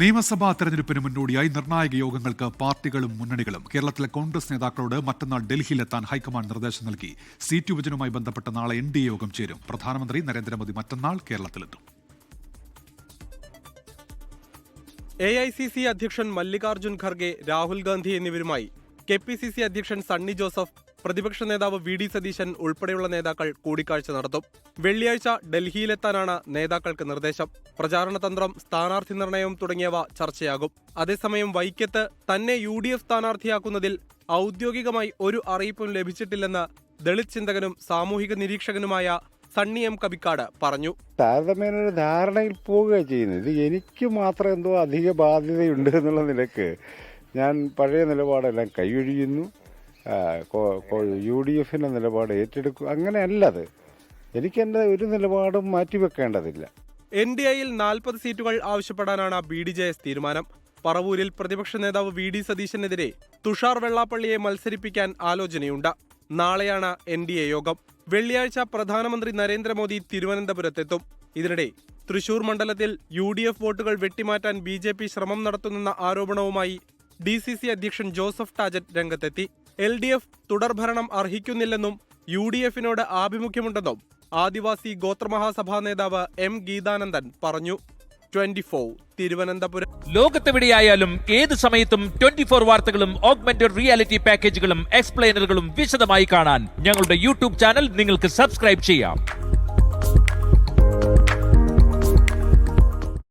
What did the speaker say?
നിയമസഭാ തെരഞ്ഞെടുപ്പിന് മുന്നോടിയായി നിർണായക യോഗങ്ങൾക്ക് പാർട്ടികളും മുന്നണികളും കേരളത്തിലെ കോൺഗ്രസ് നേതാക്കളോട് മറ്റന്നാൾ ഡൽഹിയിലെത്താൻ ഹൈക്കമാൻഡ് നിർദ്ദേശം നൽകി. സീറ്റ് വിഭജനവുമായി ബന്ധപ്പെട്ട നാളെ എൻ ഡി എ യോഗം ചേരും. പ്രധാനമന്ത്രി നരേന്ദ്രമോദി മറ്റന്നാൾ കേരളത്തിലെത്തും. എ ഐ സി സി അധ്യക്ഷൻ മല്ലികാർജുൻ ഖർഗെ രാഹുൽ ഗാന്ധി എന്നിവരുമായി കെ പി സി സി അധ്യക്ഷൻ സണ്ണി ജോസഫ് പ്രതിപക്ഷ നേതാവ് വി ഡി സതീശൻ ഉൾപ്പെടെയുള്ള നേതാക്കൾ കൂടിക്കാഴ്ച നടത്തും. വെള്ളിയാഴ്ച ഡൽഹിയിലെത്താനാണ് നേതാക്കൾക്ക് നിർദ്ദേശം. പ്രചാരണ തന്ത്രം സ്ഥാനാർത്ഥി നിർണയം തുടങ്ങിയവ ചർച്ചയാകും. അതേസമയം വൈക്കത്ത് തന്നെ യു ഡി എഫ് സ്ഥാനാർത്ഥിയാക്കുന്നതിൽ ഔദ്യോഗികമായി ഒരു അറിയിപ്പും ലഭിച്ചിട്ടില്ലെന്ന് ദളിത് ചിന്തകനും സാമൂഹിക നിരീക്ഷകനുമായ സണ്ണി എം കബിക്കാട് പറഞ്ഞു. താരതമ്യേന ഒരു ധാരണയിൽ പോവുകയാണ് ചെയ്യുന്നത്. എനിക്ക് മാത്രം എന്തോ അധിക ബാധ്യതയുണ്ട് എന്നുള്ള നിലയ്ക്ക് ഞാൻ പഴയ നിലപാടെല്ലാം കൈയൊഴിയുന്നു. യു ഡി എഫിന്റെ നിലപാട് ഏറ്റെടുക്കും അങ്ങനെയല്ല അത് എനിക്ക് എന്റെ ഒരു നിലപാടും മാറ്റിവെക്കേണ്ടതില്ല. എൻ ഡി എയിൽ നാൽപ്പത് സീറ്റുകൾ ആവശ്യപ്പെടാനാണ് ബി ഡി ജെ എസ് തീരുമാനം. പറവൂരിൽ പ്രതിപക്ഷ നേതാവ് വി ഡി സതീശനെതിരെ തുഷാർ വെള്ളാപ്പള്ളിയെ മത്സരിപ്പിക്കാൻ ആലോചനയുണ്ട്. നാളെയാണ് എൻ ഡി എ യോഗം. വെള്ളിയാഴ്ച പ്രധാനമന്ത്രി നരേന്ദ്രമോദി തിരുവനന്തപുരത്തെത്തും. ഇതിനിടെ തൃശൂർ മണ്ഡലത്തിൽ യു ഡി എഫ് വോട്ടുകൾ വെട്ടിമാറ്റാൻ ബി ജെ പി ശ്രമം നടത്തുന്നെന്ന ആരോപണവുമായി ഡി സി സി അധ്യക്ഷൻ ജോസഫ് ടാജറ്റ് രംഗത്തെത്തി. എൽ ഡി എഫ് തുടർഭരണം അർഹിക്കുന്നില്ലെന്നും യു ഡി എഫിനോട് ആഭിമുഖ്യമുണ്ടെന്നും ആദിവാസി ഗോത്രമഹാസഭാ നേതാവ് എം ഗീതാനന്ദൻ പറഞ്ഞു. Twenty four Thiruvananthapuram. ലോകത്തെവിടെയായാലും ഏത് സമയത്തും ട്വന്റി ഫോർ വാർത്തകളും ഓഗ്മെന്റഡ് റിയാലിറ്റി പാക്കേജുകളും എക്സ്പ്ലെയിനറുകളും വിശദമായി കാണാൻ ഞങ്ങളുടെ യൂട്യൂബ് ചാനൽ നിങ്ങൾക്ക് സബ്സ്ക്രൈബ് ചെയ്യാം.